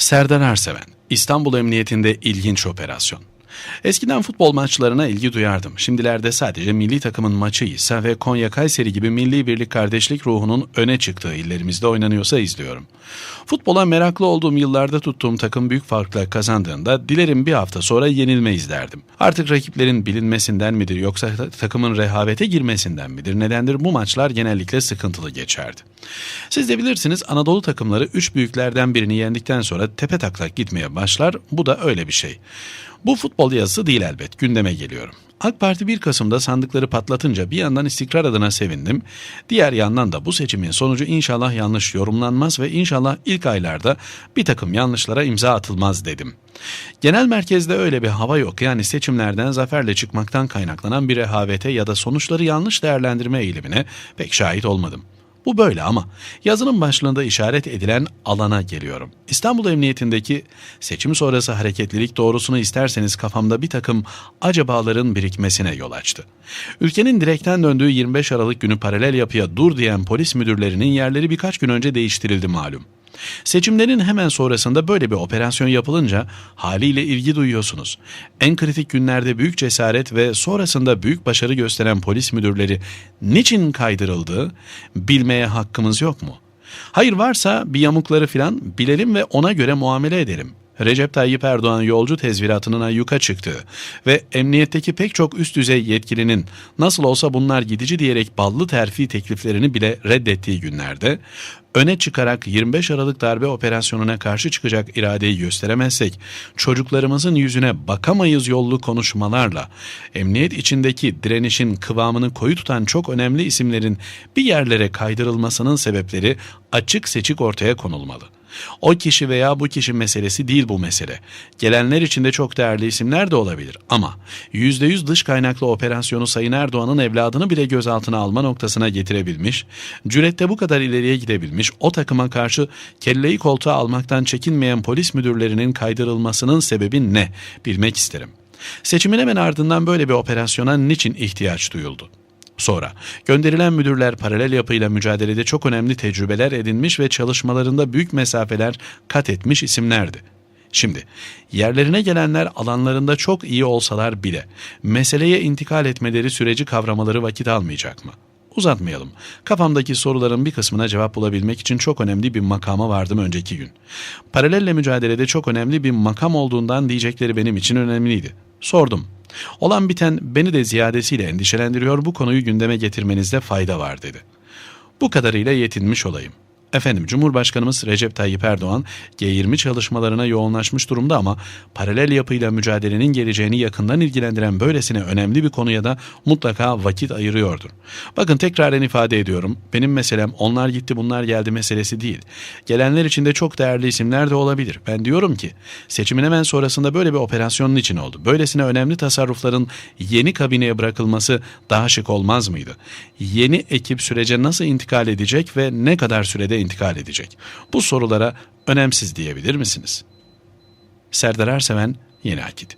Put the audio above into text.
Serdar Erseven, İstanbul Emniyetinde ilginç operasyon. Eskiden futbol maçlarına ilgi duyardım. Şimdilerde sadece milli takımın maçı ise ve Konya Kayseri gibi milli birlik kardeşlik ruhunun öne çıktığı illerimizde oynanıyorsa izliyorum. Futbola meraklı olduğum yıllarda tuttuğum takım büyük farkla kazandığında dilerim bir hafta sonra yenilmeyiz derdim. Artık rakiplerin bilinmesinden midir yoksa takımın rehavete girmesinden midir nedendir bu maçlar genellikle sıkıntılı geçerdi. Siz de bilirsiniz Anadolu takımları üç büyüklerden birini yendikten sonra tepe taklak gitmeye başlar bu da öyle bir şey. Bu futbol yazısı değil elbet gündeme geliyorum. AK Parti 1 Kasım'da sandıkları patlatınca bir yandan istikrar adına sevindim. Diğer yandan da bu seçimin sonucu inşallah yanlış yorumlanmaz ve inşallah ilk aylarda bir takım yanlışlara imza atılmaz dedim. Genel merkezde öyle bir hava yok yani seçimlerden zaferle çıkmaktan kaynaklanan bir rehavete ya da sonuçları yanlış değerlendirme eğilimine pek şahit olmadım. Bu böyle ama yazının başlığında işaret edilen alana geliyorum. İstanbul Emniyetindeki seçim sonrası hareketlilik doğrusunu isterseniz kafamda bir takım acabaların birikmesine yol açtı. Ülkenin direkten döndüğü 25 Aralık günü paralel yapıya dur diyen polis müdürlerinin yerleri birkaç gün önce değiştirildi malum. Seçimlerin hemen sonrasında böyle bir operasyon yapılınca haliyle ilgi duyuyorsunuz. En kritik günlerde büyük cesaret ve sonrasında büyük başarı gösteren polis müdürleri niçin kaydırıldı bilmeye hakkımız yok mu? Hayır varsa bir yamukları filan bilelim ve ona göre muamele edelim. Recep Tayyip Erdoğan yolcu tezviratının ayyuka çıktı ve emniyetteki pek çok üst düzey yetkilinin nasıl olsa bunlar gidici diyerek ballı terfi tekliflerini bile reddettiği günlerde öne çıkarak 25 Aralık darbe operasyonuna karşı çıkacak iradeyi gösteremezsek çocuklarımızın yüzüne bakamayız yollu konuşmalarla emniyet içindeki direnişin kıvamını koyu tutan çok önemli isimlerin bir yerlere kaydırılmasının sebepleri açık seçik ortaya konulmalı. O kişi veya bu kişi meselesi değil bu mesele. Gelenler içinde çok değerli isimler de olabilir ama %100 dış kaynaklı operasyonu Sayın Erdoğan'ın evladını bile gözaltına alma noktasına getirebilmiş, cürette bu kadar ileriye gidebilmiş, o takıma karşı kelleyi koltuğa almaktan çekinmeyen polis müdürlerinin kaydırılmasının sebebi ne bilmek isterim. Seçimin hemen ardından böyle bir operasyona niçin ihtiyaç duyuldu? Sonra gönderilen müdürler paralel yapıyla mücadelede çok önemli tecrübeler edinmiş ve çalışmalarında büyük mesafeler kat etmiş isimlerdi. Şimdi yerlerine gelenler alanlarında çok iyi olsalar bile meseleye intikal etmeleri süreci kavramaları vakit almayacak mı? Uzatmayalım. Kafamdaki soruların bir kısmına cevap bulabilmek için çok önemli bir makama vardım önceki gün. Paralelle mücadelede çok önemli bir makam olduğundan diyecekleri benim için önemliydi. Sordum. Olan biten beni de ziyadesiyle endişelendiriyor bu konuyu gündeme getirmenizde fayda var dedi. Bu kadarıyla yetinmiş olayım. Efendim Cumhurbaşkanımız Recep Tayyip Erdoğan G20 çalışmalarına yoğunlaşmış durumda ama paralel yapıyla mücadelenin geleceğini yakından ilgilendiren böylesine önemli bir konuya da mutlaka vakit ayırıyordur. Bakın tekraren ifade ediyorum. Benim meselem onlar gitti bunlar geldi meselesi değil. Gelenler içinde çok değerli isimler de olabilir. Ben diyorum ki seçimin hemen sonrasında böyle bir operasyonun için oldu. Böylesine önemli tasarrufların yeni kabineye bırakılması daha şık olmaz mıydı? Yeni ekip sürece nasıl intikal edecek ve ne kadar sürede intikal edecek? Bu sorulara önemsiz diyebilir misiniz? Serdar Erseven, Yeni Akit